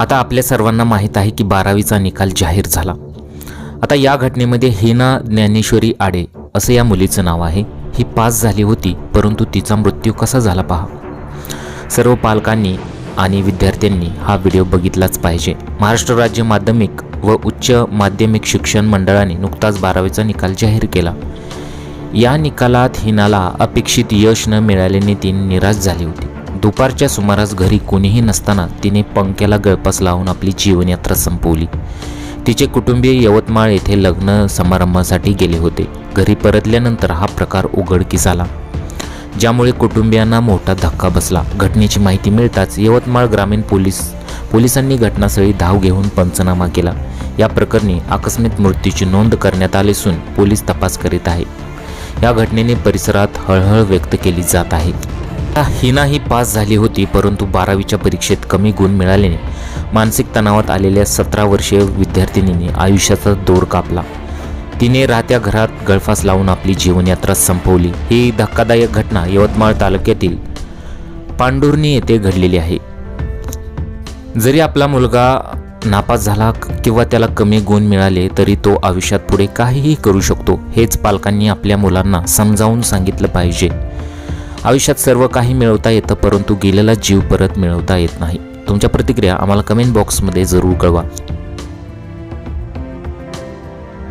आता आपल्या सर्वांना माहीत आहे की बारावीचा निकाल जाहीर झाला. आता या घटनेमध्ये हिना ज्ञानेश्वरी आडे असं या मुलीचं नाव आहे. ही पास झाली होती परंतु तिचा मृत्यू कसा झाला पहा. सर्व पालकांनी आणि विद्यार्थ्यांनी हा व्हिडिओ बघितलाच पाहिजे. महाराष्ट्र राज्य माध्यमिक व उच्च माध्यमिक शिक्षण मंडळाने नुकताच बारावीचा निकाल जाहीर केला. या निकालात हिनाला अपेक्षित यश न मिळाल्याने ती निराश झाली होती. दुपारच्या सुमारास घरी कोणीही नसताना तिने पंख्याला गळपास लावून आपली जीवनयात्रा संपवली. तिचे कुटुंबीय यवतमाळ येथे लग्न समारंभासाठी गेले होते. घरी परतल्यानंतर हा प्रकार उघडकीस आला ज्यामुळे कुटुंबियांना मोठा धक्का बसला. घटनेची माहिती मिळताच यवतमाळ ग्रामीण पोलीस पोलिसांनी घटनास्थळी धाव घेऊन पंचनामा केला. या प्रकरणी आकस्मिक मृत्यूची नोंद करण्यात आली असून पोलीस तपास करीत आहे. या घटनेने परिसरात हळहळ व्यक्त केली जात आहे. हिना ही पास झाली होती परंतु बारावीच्या परीक्षेत कमी गुण मिळाल्याने मानसिक तणावात आलेल्या सतरा वर्षीय विद्यार्थिनीने आयुष्याचा दोर कापला. तिने राहत्या घरात गळफास लावून आपली जीवनयात्रा संपवली. ही धक्कादायक घटना यवतमाळ तालुक्यातील पांडुर्णी येथे घडलेली आहे. जरी आपला मुलगा नापास झाला किंवा त्याला कमी गुण मिळाले तरी तो आयुष्यात पुढे काहीही करू शकतो हेच पालकांनी आपल्या मुलांना समजावून सांगितलं पाहिजे. आयुष्यात सर्व काही मिळवता येतं परंतु गेलेला जीव परत मिळवता येत नाही. तुमच्या प्रतिक्रिया आम्हाला कमेंट बॉक्समध्ये जरूर कळवा.